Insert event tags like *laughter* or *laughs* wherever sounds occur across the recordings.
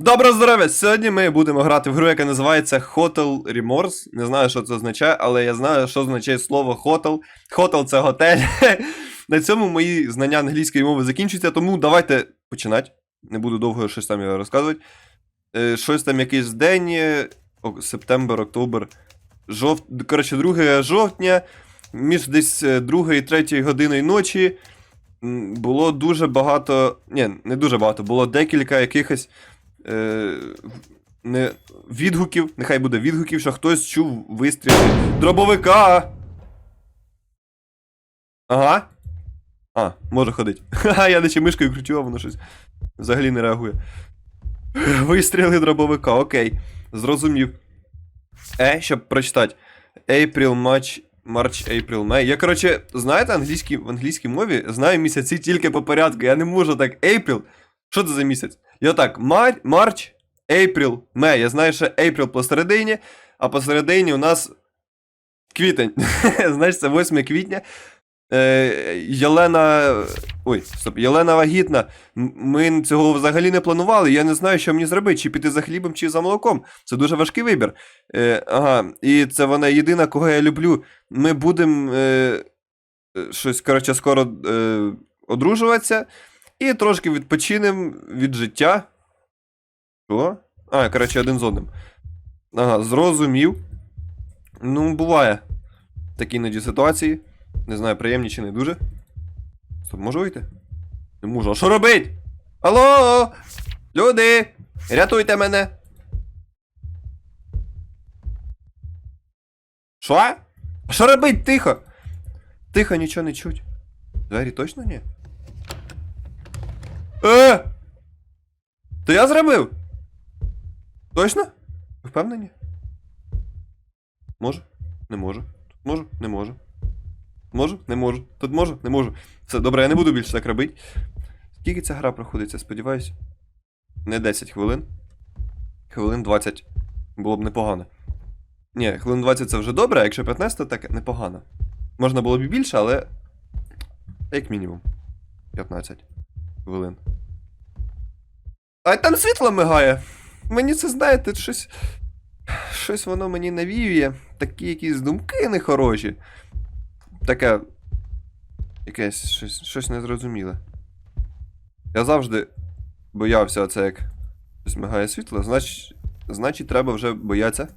Доброго здоров'я! Сьогодні ми будемо грати в гру, яка називається Hotel Remorse. Не знаю, що це означає, але я знаю, що означає слово hotel. Hotel це готель. *laughs* На цьому мої знання англійської мови закінчуються, тому давайте починати. Не буду довго щось там розказувати. Е, щось там якийсь день, е, о, септембр, октобер, жовт... коротше, 2 жовтня, між десь 2 і 3 годиною ночі. Було дуже багато. Ні, не дуже багато, було декілька якихось е, не, відгуків, нехай буде відгуків, що хтось чув вистріли дробовика. Ага. А, може ходить. Ха, я наче мишкою кручу, а воно щось взагалі не реагує. Вистріли дробовика, окей. Зрозумів. Е, щоб прочитати. April, March, March, April, May. Я, коротше, знаєте, англійській, в англійській мові знаю місяці тільки по порядку. Я не можу так. April. Що це за місяць? Я так, Мар, March, April, May. Я знаю, що April посередині, а посередині у нас квітень. *laughs* Знаєш, це 8 квітня. Е, Єлена. Ой, стоп, Єлена вагітна. Ми цього взагалі не планували. Я не знаю, що мені зробити, чи піти за хлібом, чи за молоком. Це дуже важкий вибір. Е, ага, і це вона єдина, кого я люблю. Ми будемо е, е, щось, коротше, скоро е, одружуватися. І трошки відпочинемо від життя. Що? А, коротше, один з одним. Ага, зрозумів. Ну, буває. Такі іноді ситуації. Не знаю, приємні чи не дуже. Стоп, можу вийти? Не можу. А що робить? Алло! Люди! Рятуйте мене! Що? А що робить? Тихо! Тихо, нічого не чуть. Двері точно ні? Е! То я зробив? Точно? Ви впевнені? Можу? Не можу. Тут можу? Не можу. Можу? Не можу. Тут можу? Не можу. Все, добре, я не буду більше так робити. Скільки ця гра проходиться, сподіваюсь? Не 10 хвилин. Хвилин 20. Було б непогано. Ні, хвилин 20 це вже добре, а якщо 15, то так непогано. Можна було б і більше, але. Як мінімум. 15 хвилин. А там світло мигає. Мені це, знаєте, щось. Щось воно мені навіює. Такі якісь думки нехороші. Таке. Якесь щось, щось незрозуміле. Я завжди боявся оце як щось мигає світло, значить, значить треба вже боятися.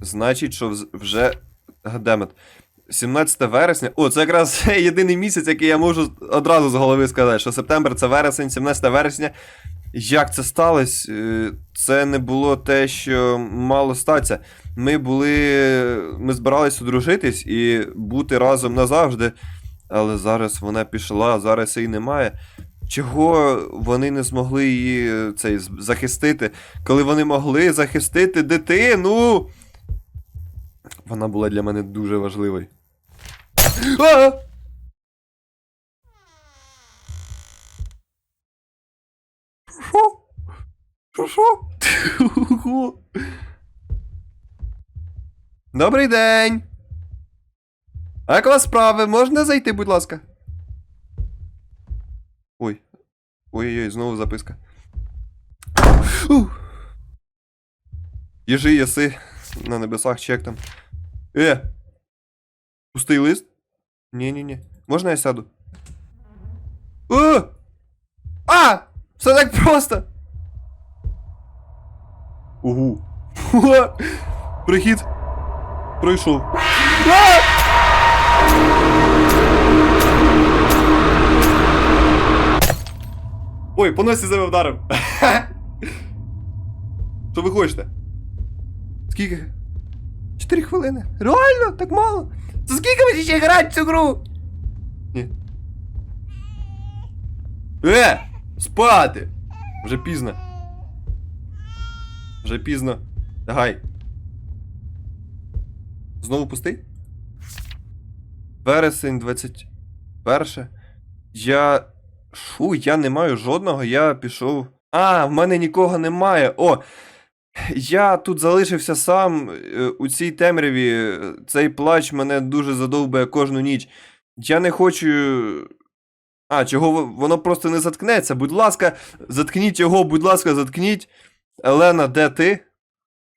Значить, що вже. Гадемет. 17 вересня. О, це якраз *laughs* єдиний місяць, який я можу одразу з голови сказати, що септембр це вересень, 17 вересня. Як це сталося? Е, Це не було те, що мало статися. Ми були. Ми збиралися одружитись і бути разом назавжди. Але зараз вона пішла, зараз її немає. Чого вони не змогли її е, цей, захистити, коли вони могли захистити дитину? Вона була для мене дуже важливою. А! Що? Що? Що? Добрий день. А як у вас справи? Можна зайти, будь ласка? Ой. Ой-ой-ой, знову записка. Їжи, єси. На небесах чек там. Е! Пустий лист? Ні-ні-ні. Можна я сяду? О! А! Все так просто! Угу. Прихід. Пройшов. А! Ой, по носі себе вдарив. *laughs* Що ви хочете? Скільки? Чотири хвилини. Реально? Так мало? За скільки ви ще грати в цю гру? Ні. Е! Спати! Вже пізно. Вже пізно. Лягай. Знову пустий? Вересень 21. Я. Шу, я не маю жодного, я пішов. А, в мене нікого немає. О! Я тут залишився сам е, у цій темряві. Цей плач мене дуже задовбує кожну ніч. Я не хочу А, чого воно просто не заткнеться? Будь ласка, заткніть його, будь ласка, заткніть. Елена, де ти?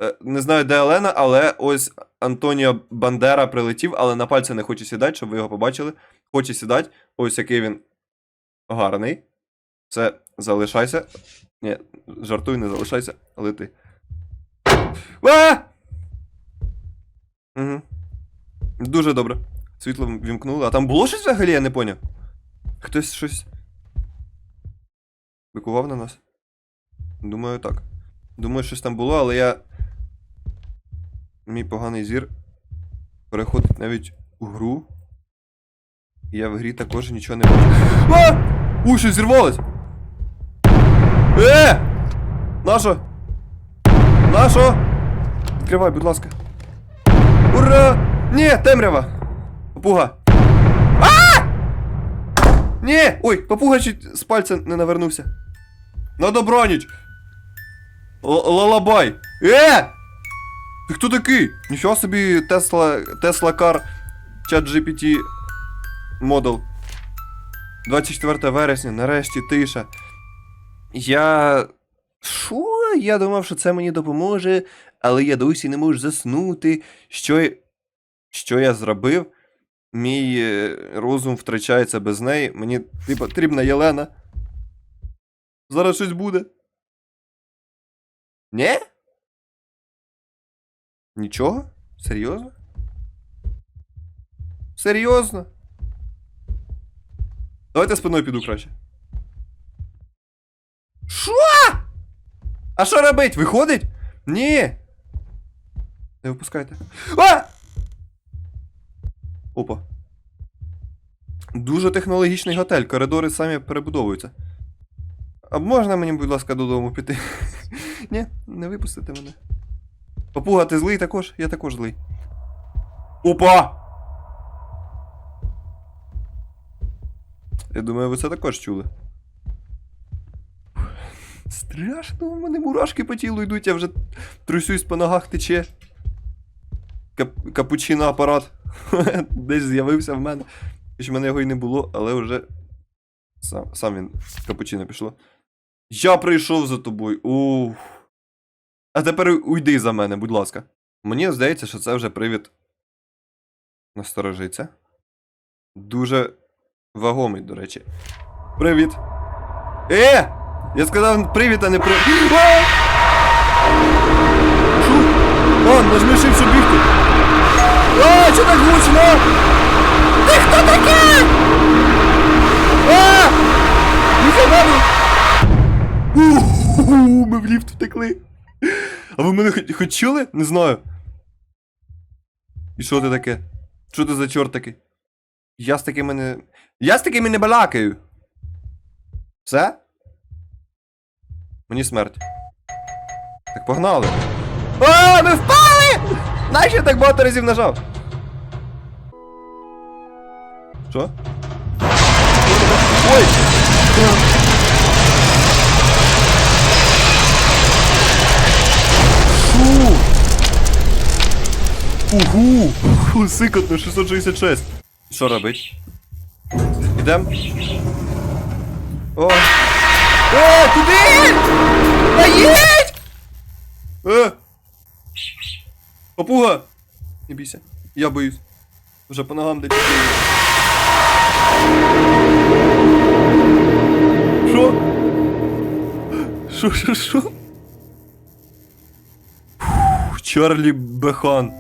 Е, Не знаю, де Елена, але ось Антоніо Бандера прилетів, але на пальці не хоче сідати, щоб ви його побачили. Хоче сідати. Ось який він гарний. Це залишайся. Ні, жартуй, не залишайся, лети. А! Угу. Дуже добре. Світло вімкнули. А там було щось взагалі, я не поняв. Хтось щось. Бикував на нас? Думаю, так. Думаю, щось там було, але я. Мій поганий зір переходить навіть у гру. Я в грі також нічого не бачу. А! Щось зірвалось! Е! Нащо? Нащо? Відкривай, будь ласка. Ура! Ні, темрява! Папуга! А! Ні! Ой, папуга чуть з пальця не навернувся. На добраніч! Лалабай! Е! Ти хто такий? Ніфіга собі Тесла. Тесла Кар Чат GPT Model. 24 вересня, нарешті тиша. Я. Що? Я думав, що це мені допоможе, але я досі не можу заснути. Що. Що я зробив? Мій е, розум втрачається без неї. Мені потрібна Єлена. Зараз щось буде. Нє? Нічого? Серйозно? Серйозно? Давайте спиною піду краще. Що? А що робить? Виходить? Ні. Не випускайте. А! Опа. Дуже технологічний готель, коридори самі перебудовуються. А можна мені, будь ласка, додому піти? *laughs* Ні, не випустите мене. Папуга, ти злий також? Я також злий. Опа! Я думаю, ви це також чули. Страшно, у мене мурашки по тілу йдуть, я вже трусюсь по ногах тече. Кап- капучино апарат. *laughs* Десь з'явився в мене. Хоч в мене його і не було, але вже. Сам, сам він капучино пішло. Я прийшов за тобою. Ух. А тепер уйди за мене, будь ласка. Мені здається, що це вже привід насторожиться. Дуже вагомий, до речі. Привіт. Е! Я сказав привіт, а не привіт. А, нажми shift, бігти. А, що так гучно? Ти хто таке? А! Уху, Ми в ліфт втекли. А ви мене хоч чули? Не знаю. І що ти таке? Що ти за чорт такий? Я з такими не. Я з такими не балакаю. Все? Мені смерть. Так погнали. А, ми впали! Нащо я так багато разів нажав? Що? Ой! Фу! Угу! Фу, сикотно 666. Що робить? Ідем? О! О, куди? Та їдь! Е! Папуга! Не бійся, я боюсь. Вже по ногам десь. Що? Що, що, що? Фух, Чарлі Бехан.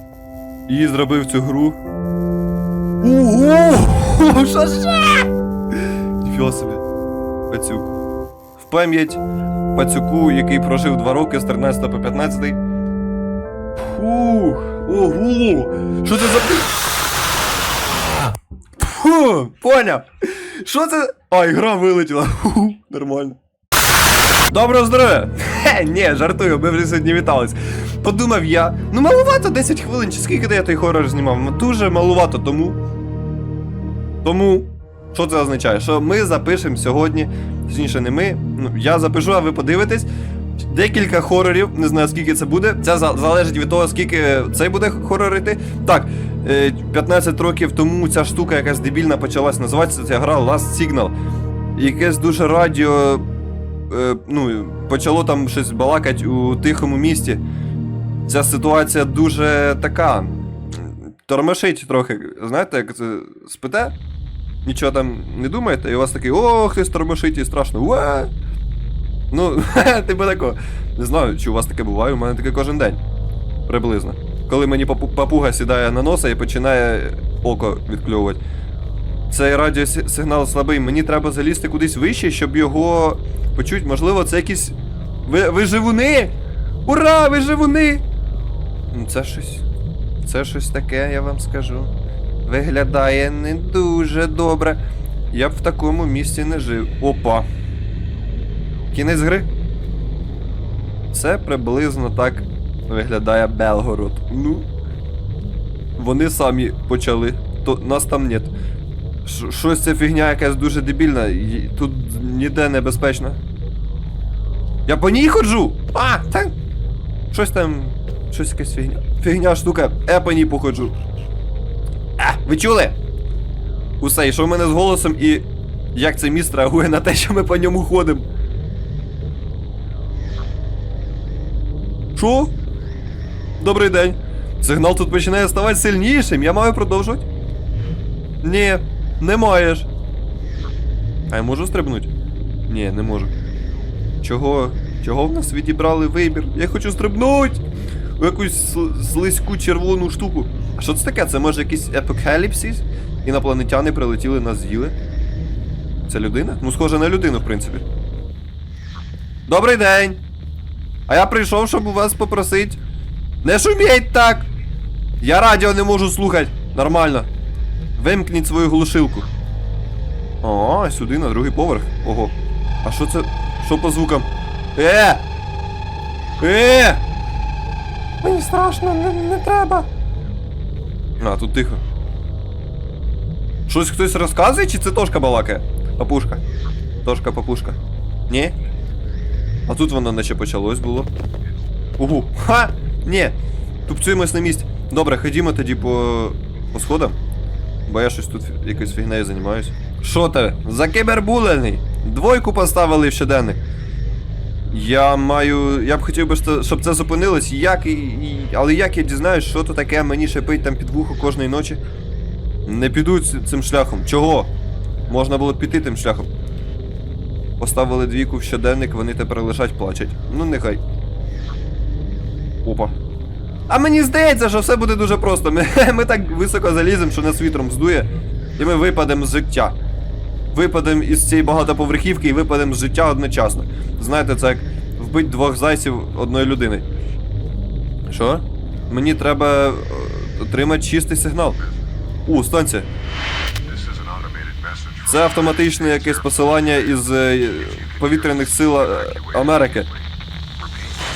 І зробив цю гру. Ого! *laughs* Що ще? Ніфіга собі. Пацюк. Пам'ять пацюку, який прожив 2 роки з 13 по 15. Фух! Ого! Що це за. Фу, поняв. Що це? А, ігра вилетіла. Фу, нормально. Доброго здоров'я! Хе, ні, жартую, ми вже сьогодні вітались. Подумав я, ну малувато 10 хвилин, чи скільки я той хорор знімав? Ну, Дуже малувато, тому. Тому. Що це означає? Що ми запишемо сьогодні, точніше, не ми. Ну, я запишу, а ви подивитесь. Декілька хорорів, не знаю скільки це буде. Це залежить від того, скільки цей буде хорорити. Так, е, 15 років тому ця штука якась дебільна почалась. Називається ця гра Last Signal. Якесь дуже радіо. Е, ну, почало там щось балакать у тихому місті. Ця ситуація дуже така. Тормошить трохи. Знаєте, як це спите? Нічого там не думаєте, і у вас такий, о, хтось тормошить страшно. Уе! Ну, *laughs* типу такого. Не знаю, чи у вас таке буває, у мене таке кожен день. Приблизно. Коли мені папуга сідає на носа і починає око відкльовувати. Цей радіосигнал слабий, мені треба залізти кудись вище, щоб його почути. Можливо, це якісь. Ви, виживуни! Ура! Виживуни! Ну, Це щось. Це щось таке, я вам скажу. Виглядає не дуже добре. Я б в такому місці не жив. Опа. Кінець гри. Це приблизно так виглядає Белгород. Ну. Вони самі почали. То нас там нет. Щось це фігня якась дуже дебільна. Тут ніде небезпечно. Я по ній ходжу! А! Та... Щось там. Щось якась фігня. Фігня штука. Я по ній походжу. Ви чули? Усе, що в мене з голосом і як цей міст реагує на те, що ми по ньому ходимо. Що? Добрий день. Сигнал тут починає ставати сильнішим. Я маю продовжувати? Ні, не маєш. А я можу стрибнути? Ні, не можу. Чого? Чого в нас відібрали вибір? Я хочу стрибнуть! У якусь сл- слизьку червону штуку. А що це таке? Це може якийсь апокаліпсис? Інопланетяни прилетіли нас з'їли? Це людина? Ну, схоже на людину, в принципі. Добрий день! А я прийшов, щоб у вас попросити. Не шуміть так! Я радіо не можу слухати. Нормально. Вимкніть свою глушилку. О, сюди на другий поверх. Ого. А що це? Що по звукам? Е! Е! Мені страшно, не, не треба. А, тут тихо. Щось хтось розказує, чи це Тошка балакає? Папушка. Тошка, папушка. Ні? А тут воно наче почалось було. Угу. Ха! Ні. Тупцюємось на місці. Добре, ходімо тоді по, по сходам. Бо я щось тут якоюсь фігнею займаюсь. Що ти? Закибербулений! Двойку поставили в щоденник. Я маю. Я б хотів би, щоб це зупинилось. Як і. Але як я дізнаюсь, що то таке мені шипить там під вухо кожної ночі? Не піду цим шляхом. Чого? Можна було б піти тим шляхом. Поставили двійку в щоденник, вони тепер лежать, плачуть. Ну, нехай. Опа. А мені здається, що все буде дуже просто. Ми, *laughs* ми так високо заліземо, що нас вітром здує, і ми випадемо з життя. Випадемо із цієї багатоповерхівки і випадемо з життя одночасно. Знаєте, це як вбити двох зайців одної людини. Що? Мені треба е, отримати чистий сигнал. У, станція. Це автоматичне якесь посилання із е, повітряних сил е, Америки.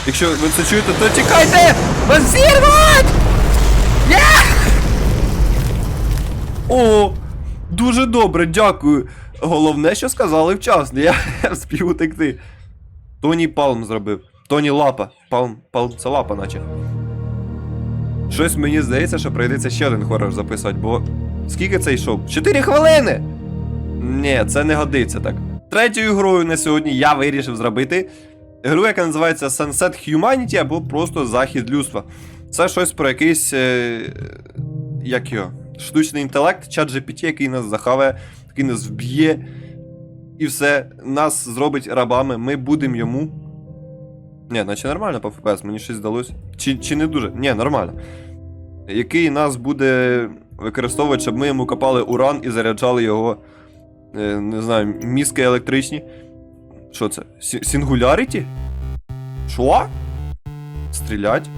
Якщо ви це чуєте, то тікайте! Вас зірвать! Є! О, дуже добре, дякую. Головне, що сказали вчасно. Я, вспів утекти. Тоні Палм зробив. Тоні Лапа. Палм, Палм це лапа, наче. Щось мені здається, що прийдеться ще один хорор записати, бо. Скільки це йшов? Чотири хвилини! Ні, це не годиться так. Третьою грою на сьогодні я вирішив зробити гру, яка називається Sunset Humanity або просто Захід людства. Це щось про якийсь. Е... Як його? Штучний інтелект, чат GPT, який нас захаває, який нас вб'є. І все, нас зробить рабами, ми будемо йому. Ні, наче нормально по FPS, мені щось здалося. Чи, чи не дуже? Ні, нормально. Який нас буде використовувати, щоб ми йому копали уран і заряджали його. Е, не знаю, мізки електричні. Що це? Сінгуляріті? Що? Стрілять?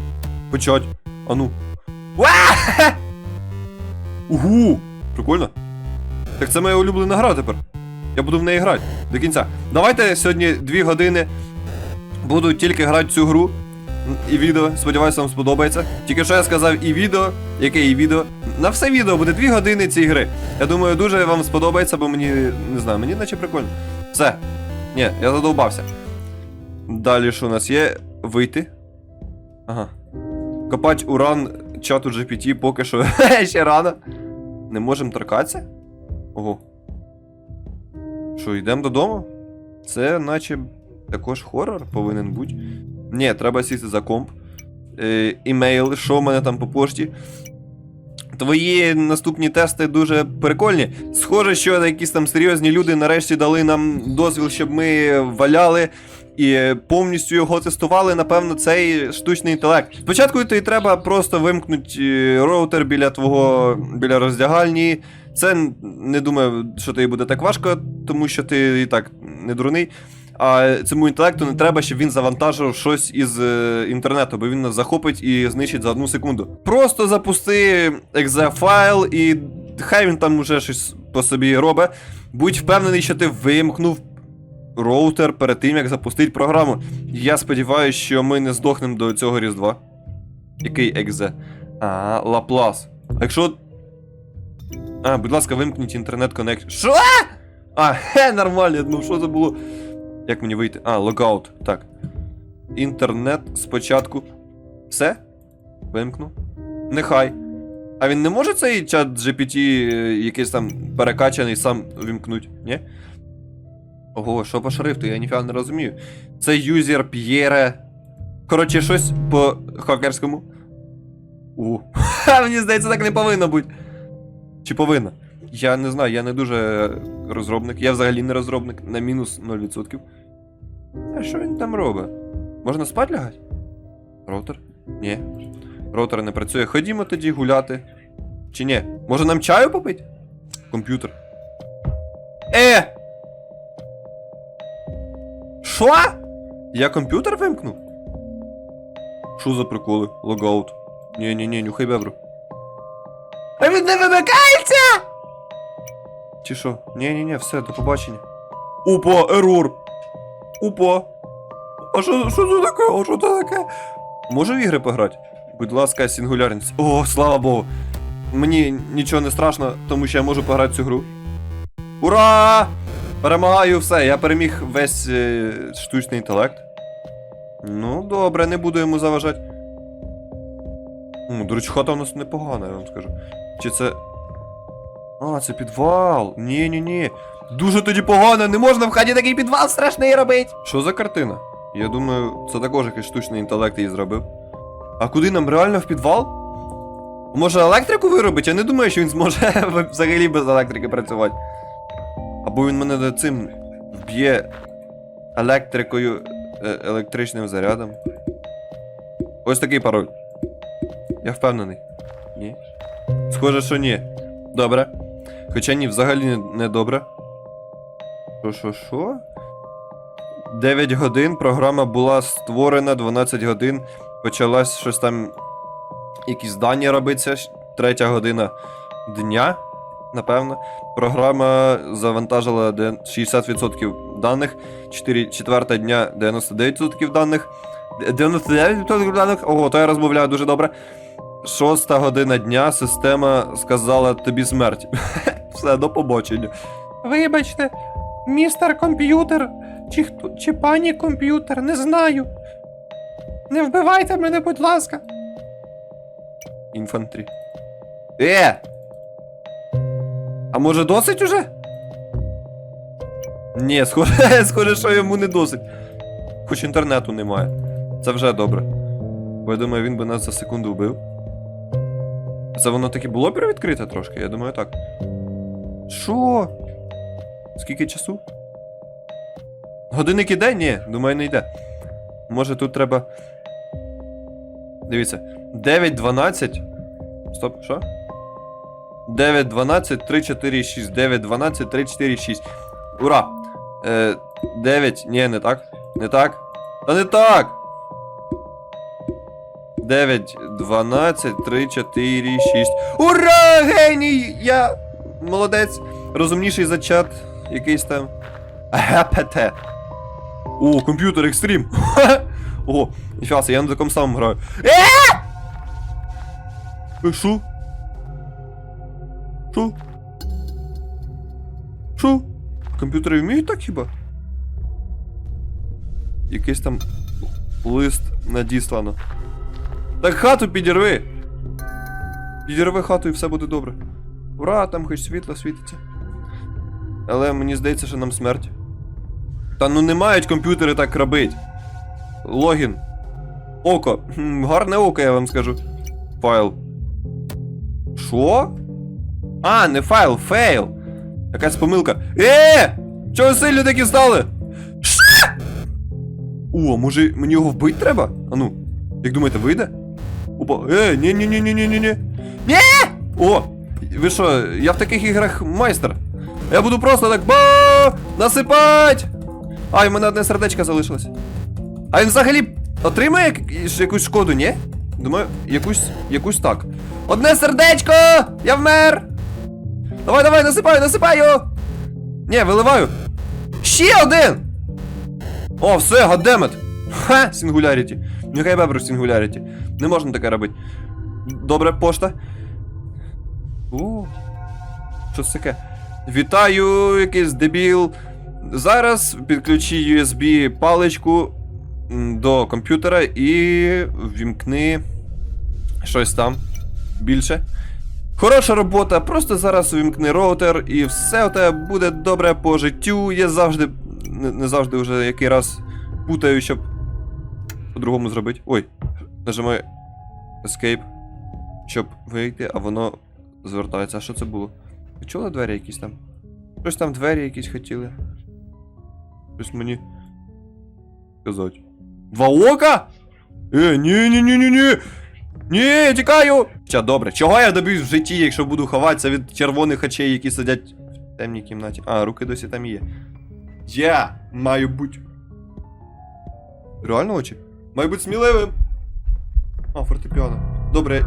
Почать. А ну. Угу! Прикольно. Так це моя улюблена гра тепер. Я буду в неї грати до кінця. Давайте сьогодні дві години буду тільки грати цю гру. І відео. Сподіваюся, вам сподобається. Тільки що я сказав і відео, яке і відео. На все відео буде дві години цієї гри. Я думаю, дуже вам сподобається, бо мені не знаю, мені наче прикольно. Все. Ні, я задовбався. Далі що у нас є? Вийти. Ага. Копать уран чату GPT поки що *laughs* ще рано. Не можемо торкатися? Ого. Що, йдемо додому? Це наче також хорор повинен бути. Ні, треба сісти за комп. Е, імейл, що в мене там по пошті. Твої наступні тести дуже прикольні. Схоже, що якісь там серйозні люди нарешті дали нам дозвіл, щоб ми валяли і повністю його тестували. Напевно, цей штучний інтелект. Спочатку тобі треба просто вимкнути роутер біля твого біля роздягальні. Це не думаю, що тобі буде так важко, тому що ти і так не дурний. А цьому інтелекту не треба, щоб він завантажив щось із е, інтернету, бо він нас захопить і знищить за одну секунду. Просто запусти exe файл і хай він там уже щось по собі робить. Будь впевнений, що ти вимкнув роутер перед тим, як запустити програму. Я сподіваюся, що ми не здохнемо до цього Різдва. Який екзе? А, Лаплас. А якщо. А, будь ласка, вимкніть інтернет коннект. Що? А, хе, нормально, ну що це було? Як мені вийти? А, логаут. Так. Інтернет спочатку. Все? Вимкну. Нехай. А він не може цей чат GPT е, якийсь там перекачаний сам вимкнуть, ні? Ого, що по шрифту, я ніфіга не розумію. Це юзер П'єре. Коротше, щось по хакерському. У. Ха, *laughs* Мені здається, так не повинно бути. Чи повинно? Я не знаю, я не дуже розробник. Я взагалі не розробник на мінус 0%. А що він там робить? Можна спати лягати? Роутер? Ні. Роутер не працює. Ходімо тоді гуляти. Чи ні? Може нам чаю попити? Комп'ютер. Е! Що? Я комп'ютер вимкнув? Що за приколи? Логаут. Ні-ні-ні, нюхай бебру. Він не вимикається! Чи що? Ні-ні-ні, все, до побачення. Опа, ерор! Опа! А що, що це таке? А що це таке? Можу в ігри пограти? Будь ласка, сингулярність. О, слава Богу. Мені нічого не страшно, тому що я можу пограти цю гру. Ура! Перемагаю все, я переміг весь е, штучний інтелект. Ну, добре, не буду йому заважати. До речі, хата у нас непогана, я вам скажу. Чи це. А, це підвал. Ні, ні, ні. Дуже тоді погано, не можна в хаті такий підвал страшний робити. Що за картина? Я думаю, це також якийсь штучний інтелект її зробив. А куди нам реально в підвал? Може електрику виробить? Я не думаю, що він зможе *laughs* взагалі без електрики працювати. Або він мене цим вб'є електрикою, е, електричним зарядом. Ось такий пароль. Я впевнений. Ні. Схоже, що ні. Добре. Хоча ні, взагалі не, добре. Що, що, що? 9 годин програма була створена, 12 годин. Почалась щось там. Якісь дані робиться. Третя година дня, напевно. Програма завантажила 60% даних. 4, четверта дня 99% даних. 99% даних. Ого, то я розмовляю дуже добре. Шоста година дня система сказала тобі смерть. *laughs* Все, до побачення. Вибачте, містер комп'ютер, чи хто, чи пані комп'ютер, не знаю. Не вбивайте мене, будь ласка. Інфантрі. Е! А може досить уже? Ні, схоже, *laughs* схоже, що йому не досить. Хоч інтернету немає. Це вже добре. Бо я думаю, він би нас за секунду вбив. Це воно таки було перевідкрите трошки? Я думаю, так. Що? Скільки часу? Годинник іде? Ні, думаю, не йде. Може тут треба. Дивіться. 9.12. Стоп, що? 9, 12, 3, 4, 6. 9, 12, 3, 4, 6. Ура! Е, 9. Ні, не так. Не так. Та не так! 9, 12, 3, 4, 6. Ура! Геній! Я молодець! Розумніший за чат якийсь там. ГПТ. О, комп'ютер екстрім. *laughs* Ого, ніфіга, я на такому самому граю. Що? Що? Що? Комп'ютери вміють так хіба? Якийсь там лист надіслано. Так хату підірви! Підірви хату і все буде добре. Ура, там хоч світло світиться. Але мені здається, що нам смерть. Та ну не мають комп'ютери так робити. Логін. Око. Гарне око, я вам скажу. Файл. Що? А, не файл, фейл. Якась помилка. Е! Чого сильні такі стали? Що? О, може мені його вбити треба? А ну, як думаєте, вийде? Опа, е, ні ні ні ні ні ні ні Ні! О! Ви що, я в таких іграх майстер. Я буду просто так ба насипать! А, і в мене одне сердечко залишилось. А він взагалі отримає якусь шкоду, ні? Думаю, якусь, якусь так. Одне сердечко! Я вмер! Давай, давай, насипаю, насипаю! Ні, виливаю. Ще один! О, все, гадемет! Ха, сингуляріті. Нехай бебру сингуляріті. Не можна таке робити. Добре, пошта. О, що це таке? Вітаю, якийсь дебіл. Зараз підключи USB паличку до комп'ютера і ввімкни щось там більше. Хороша робота, просто зараз увімкни роутер і все у тебе буде добре по життю. Я завжди, не завжди вже який раз путаю, щоб по-другому зробити. Ой, нажимаю Escape, щоб вийти, а воно звертається. А що це було? Ви чули двері якісь там? Щось там двері якісь хотіли. Щось мені. Сказати. Два ока? Е, ні, ні, ні, ні, ні. Ні, тікаю! Ча, добре, чого я доб'юсь в житті, якщо буду ховатися від червоних очей, які сидять в темній кімнаті. А, руки досі там є. Я маю бути. Реально очі? Маю бути сміливим. А, фортепіано. Добре.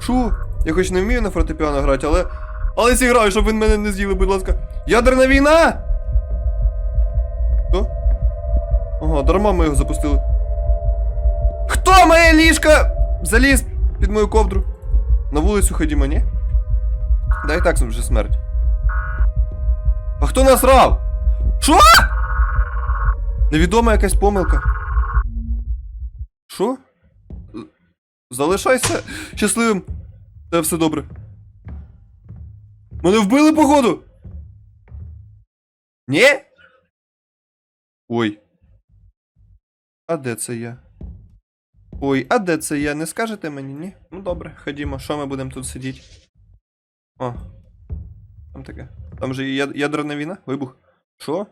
Шо? Я хоч не вмію на фортепіано грати, але. Але зіграю, щоб ви мене не з'їли, будь ласка. Ядерна війна! Що? Ага, дарма ми його запустили. Хто моє ліжко заліз під мою ковдру? На вулицю ходімо, ні? Да і так вже смерть. А хто насрав? Що? Невідома якась помилка. Що? Залишайся щасливим. Та все добре. Мене вбили, походу? Ні? Ой. А де це я? Ой, а де це я? Не скажете мені, ні? Ну добре, ходімо, що ми будемо тут сидіти? О. Там таке. Там же ядерна війна? Вибух. Що?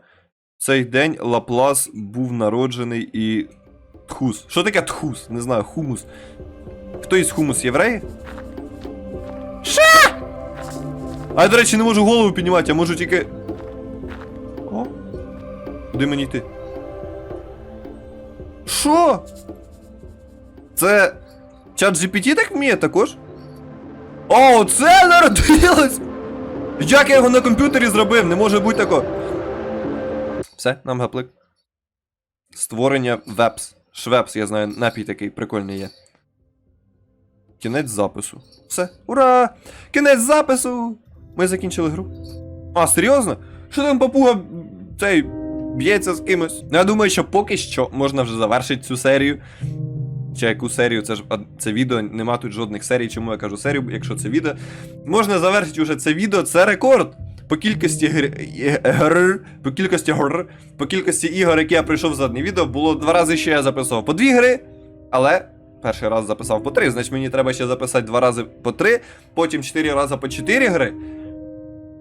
Цей день Лаплас був народжений і. Тхус. Що таке тхус? Не знаю, хумус. Хто із хумус євреї? Що? А я, до речі, не можу голову піднімати, я можу тільки. О? Куди мені йти? Що? Це. Чат GPT так вміє також? О, це народилось! Як я його на комп'ютері зробив? Не може бути такого. Все, нам гаплик. Створення вепс. Швепс, я знаю, напій такий прикольний є. Кінець запису. Все, ура! Кінець запису! Ми закінчили гру. А, серйозно? Що там папуга цей б'ється з кимось? Ну, я думаю, що поки що можна вже завершити цю серію. Чи яку серію, це ж це відео, нема тут жодних серій, чому я кажу серію, якщо це відео. Можна завершити вже це відео, це рекорд. По кількості гр... по кількості гр... по кількості ігор, які я пройшов за одне відео, було два рази ще я записував по дві гри, але перший раз записав по три, значить мені треба ще записати два рази по три, потім чотири рази по чотири гри.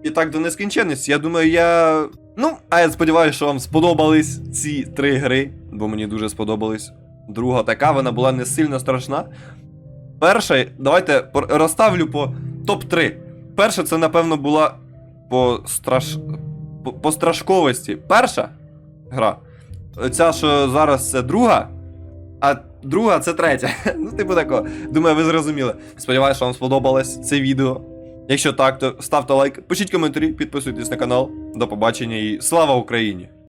І так до нескінченності. Я думаю, я. Ну, а я сподіваюся, що вам сподобались ці три гри, бо мені дуже сподобались. Друга така, вона була не сильно страшна. Перша, давайте розставлю по топ-3. Перша, це, напевно, була по страш... по, по страшковості. Перша гра. Ця, що зараз це друга, а друга це третя. *laughs* Ну, типу такого. Думаю, ви зрозуміли. Сподіваюся, що вам сподобалось це відео. Якщо так, то ставте лайк, пишіть коментарі, підписуйтесь на канал. До побачення і слава Україні!